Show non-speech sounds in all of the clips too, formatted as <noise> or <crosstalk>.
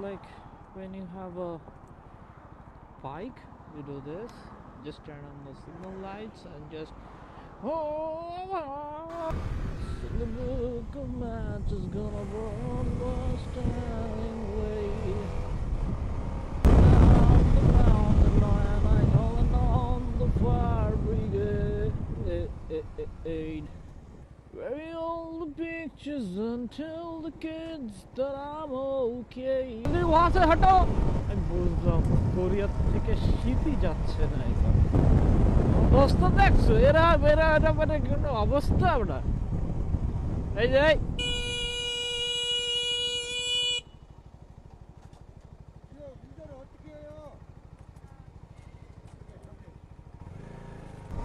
like when you have a bike you do this. Just turn on the signal lights and just oh the book of match is gonna burn Bury all the bitches and tell the kids that I'm okay. তুমি ওহা সে হটো আমি বুঝলাম Korea থেকে শীতই যাচ্ছে না এবার দোস্ত দেখছো এরা এরা এটা মানে কোনো अवस्था बना। Hey hey.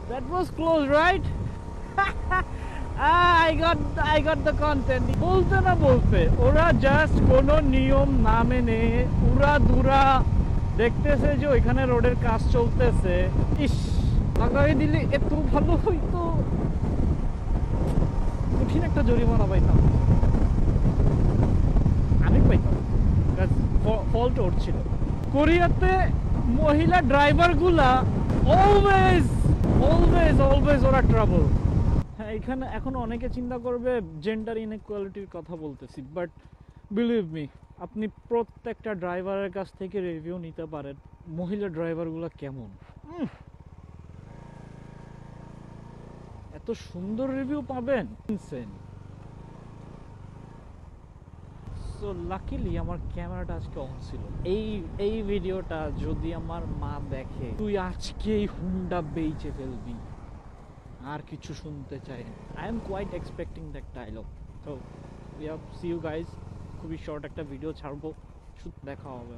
That was close, right? <laughs> বলতে না বলতে, ওরা জাস্ট কোনো নিয়ম না মেনে উড়া দুরা দেখতেছে যে ওইখানে রোডের কাজ চলতেছে। ইস লাগাই দিলে এত ভালো হইতো। কঠিন একটা জরিমানা পাইতাম। আমি পাইতাম। ফল্ট কোরিয়াতে মহিলা ড্রাইভারগুলা অলওয়েজ অলওয়েজ অলওয়েজ ওরা ট্রাবল হ্যাঁ এখানে এখন অনেকে চিন্তা করবে জেন্ডার ইনইকুয়ালিটির কথা বলতেছি বাট বিলিভ মি আপনি প্রত্যেকটা ড্রাইভারের কাছ থেকে রিভিউ নিতে পারেন, মহিলা ড্রাইভারগুলো কেমন। এত সুন্দর রিভিউ পাবেন? সো লাকিলি আমার ক্যামেরাটা আজকে অন ছিল। এই এই ভিডিওটা যদি আমার মা দেখে, তুই আজকেই হুন্ডা বেচে ফেলবি। আর কিছু শুনতে চাই। না I am quite expecting that dialogue তো হ্যাভ সি ইউ গাইজ খুবই শর্ট একটা ভিডিও ছাড়বো। দেখা হবে।